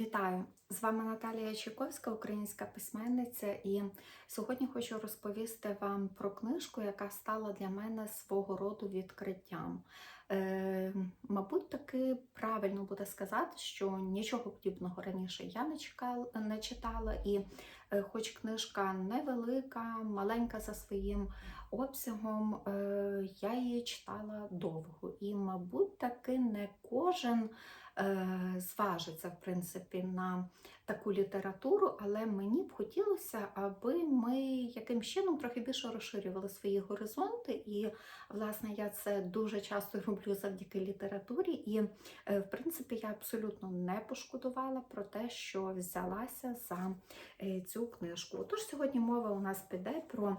Вітаю! З вами Наталія Чайковська, українська письменниця, і сьогодні хочу розповісти вам про книжку, яка стала для мене свого роду відкриттям. Е, мабуть, таки правильно буде сказати, що нічого подібного раніше я не, чекала, не читала, і е, хоч книжка невелика, маленька за своїм обсягом, е, я її читала довго. І, мабуть, таки не кожен зважиться в принципі на таку літературу, але мені б хотілося, аби ми яким чином трохи більше розширювали свої горизонти. І, власне, я це дуже часто роблю завдяки літературі. І, е, в принципі, я абсолютно не пошкодувала про те, що взялася за е, цю книжку. Отож, сьогодні мова у нас піде про е,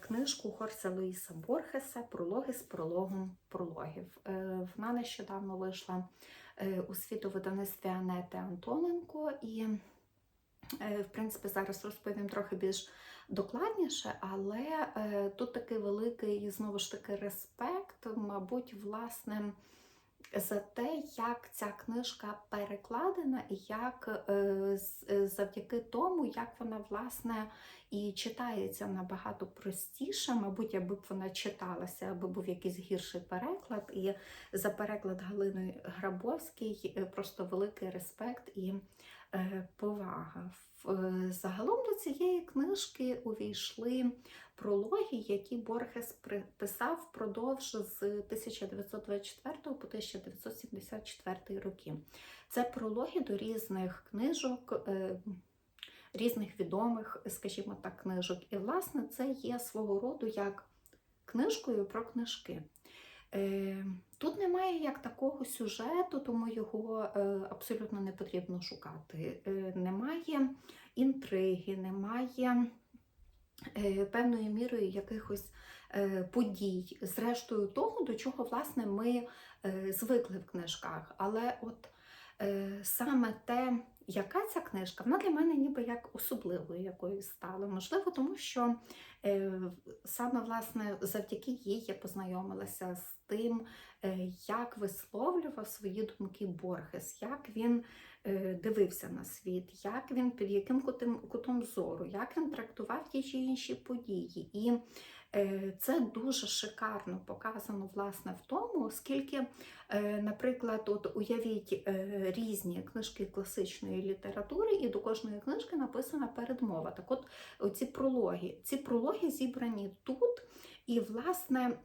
книжку Хорса Луїса Борхеса Прологи з прологом прологів. Е, Вона нещодавно вийшла е, у світовидавництві Анети Антоненко, і, е, в принципі, зараз розповім трохи більш докладніше, але е, тут такий великий, знову ж таки, респект, мабуть, власне. За те, як ця книжка перекладена, і як е, е, завдяки тому, як вона власне і читається набагато простіше, мабуть, аби б вона читалася, аби був якийсь гірший переклад. І за переклад Галини Грабовський е, просто великий респект і повага. Загалом до цієї книжки увійшли прологи, які Борхес при- писав впродовж з 1924 по 1974 роки. Це прологи до різних книжок, е, різних відомих, скажімо так, книжок. І, власне, це є свого роду як книжкою про книжки. Е, Тут немає як такого сюжету, тому його е, абсолютно не потрібно шукати. Немає інтриги, немає певною мірою якихось е, подій, зрештою того, до чого власне ми е, звикли в книжках. Але от е, саме те, яка ця книжка, вона для мене ніби як особливою якоюсь стала. Можливо, тому що е, саме власне завдяки їй я познайомилася з тим, е, як висловлював свої думки Борхес, як він е, дивився на світ, як він під яким кутом, кутом зору, як він трактував ті чи інші події. І е, це дуже шикарно показано власне в тому, оскільки, е, наприклад, от уявіть е, різні книжки класичної літератури, і до кожної книжки написана передмова. Так от ці прологи, ці прологи зібрані тут, і, власне,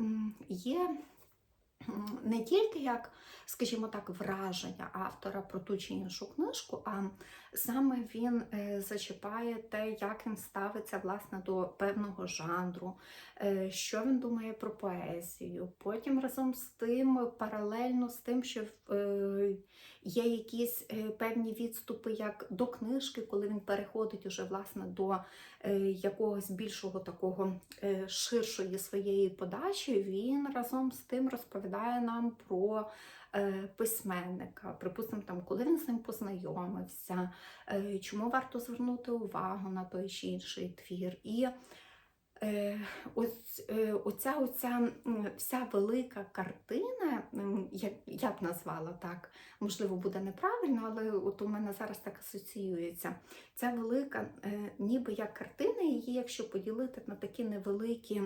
є не тільки як, скажімо так, враження автора про ту чи іншу книжку, а саме він е, зачіпає те, як він ставиться власне до певного жанру, е, що він думає про поезію. Потім разом з тим, паралельно з тим, що е, є якісь е, певні відступи як до книжки, коли він переходить уже власне до е, якогось більшого такого е, ширшої своєї подачі, він разом з тим розповідає нам про письменника. Припустимо, там, коли він з ним познайомився, чому варто звернути увагу на той чи інший твір. І ось, оця, оця вся велика картина, м, я, б назвала так, можливо, буде неправильно, але от у мене зараз так асоціюється. Ця велика, е, ніби як картина, її, якщо поділити на такі невеликі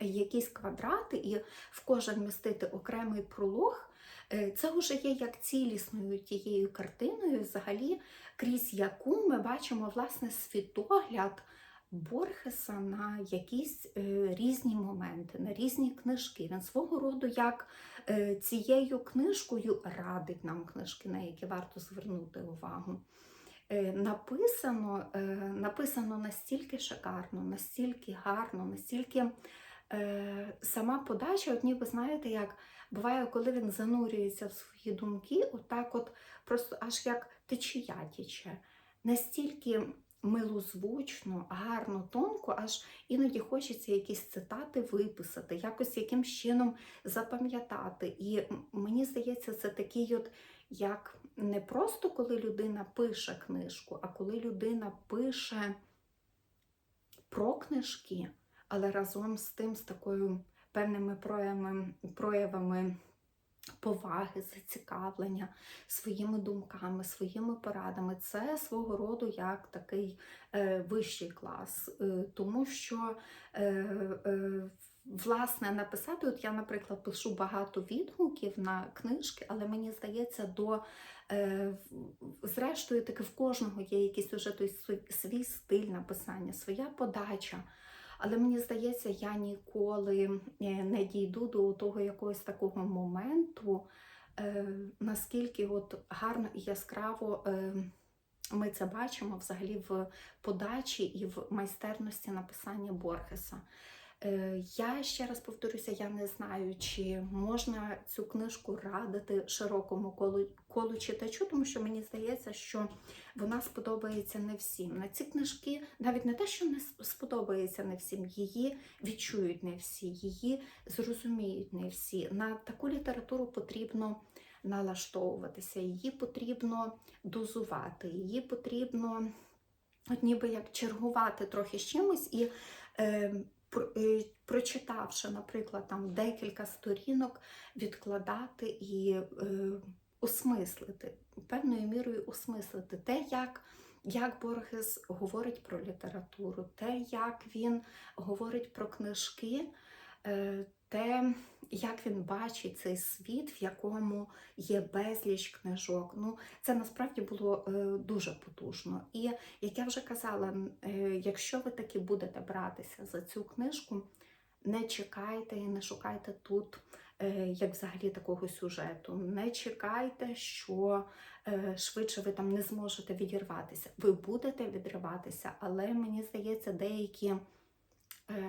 якісь квадрати і в кожен містити окремий пролог, е, це вже є як цілісною тією картиною, взагалі, крізь яку ми бачимо власне світогляд. Борхеса на якісь е, різні моменти, на різні книжки. Він свого роду як е, цією книжкою радить нам книжки, на які варто звернути увагу. Е, написано, е, написано настільки шикарно, настільки гарно, настільки е, сама подача, от ніби знаєте, як буває, коли він занурюється в свої думки, отак от просто аж як течія тіче. Настільки милозвучно, гарно, тонко, аж іноді хочеться якісь цитати виписати, якось якимсь чином запам'ятати. І мені здається, це такий от як не просто коли людина пише книжку, а коли людина пише про книжки, але разом з тим, з такою певними проявами, проявами поваги, зацікавлення своїми думками, своїми порадами. Це свого роду як такий е, вищий клас, е, тому що е, власне написати, от я, наприклад, пишу багато відгуків на книжки, але мені здається, до е, зрештою таки в кожного є якийсь уже той свій стиль написання, своя подача. Але мені здається, я ніколи е, не дійду до того якогось такого моменту, е, наскільки от гарно і яскраво е, ми це бачимо взагалі в подачі і в майстерності написання Борхеса. Е, Я ще раз повторюся, я не знаю, чи можна цю книжку радити широкому колу, колу читачу, тому що мені здається, що вона сподобається не всім. На ці книжки навіть не те, що не сподобається не всім, її відчують не всі, її зрозуміють не всі. На таку літературу потрібно налаштовуватися, її потрібно дозувати, її потрібно от ніби як чергувати трохи з чимось і е, прочитавши, наприклад, там декілька сторінок, відкладати і е, осмислити, певною мірою осмислити те, як, як Боргес говорить про літературу, те, як він говорить про книжки, е, те, як він бачить цей світ, в якому є безліч книжок. Ну, це насправді було е, дуже потужно. І як я вже казала, е, якщо ви таки будете братися за цю книжку, не чекайте і не шукайте тут е, як взагалі такого сюжету. Не чекайте, що швидше ви там не зможете відірватися. Ви будете відриватися, але мені здається, деякі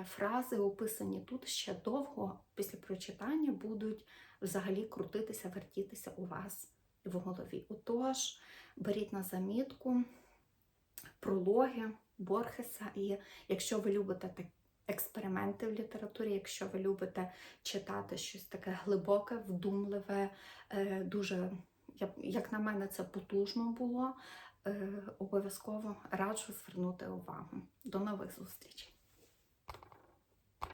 фрази, описані тут, ще довго після прочитання будуть взагалі крутитися, вертітися у вас в голові. Отож, беріть на замітку прологи Борхеса, і якщо ви любите так. Експерименти в літературі, якщо ви любите читати щось таке глибоке, вдумливе, е, дуже, як- як на мене, це потужно було, е, обов'язково раджу звернути увагу. До нових зустрічей!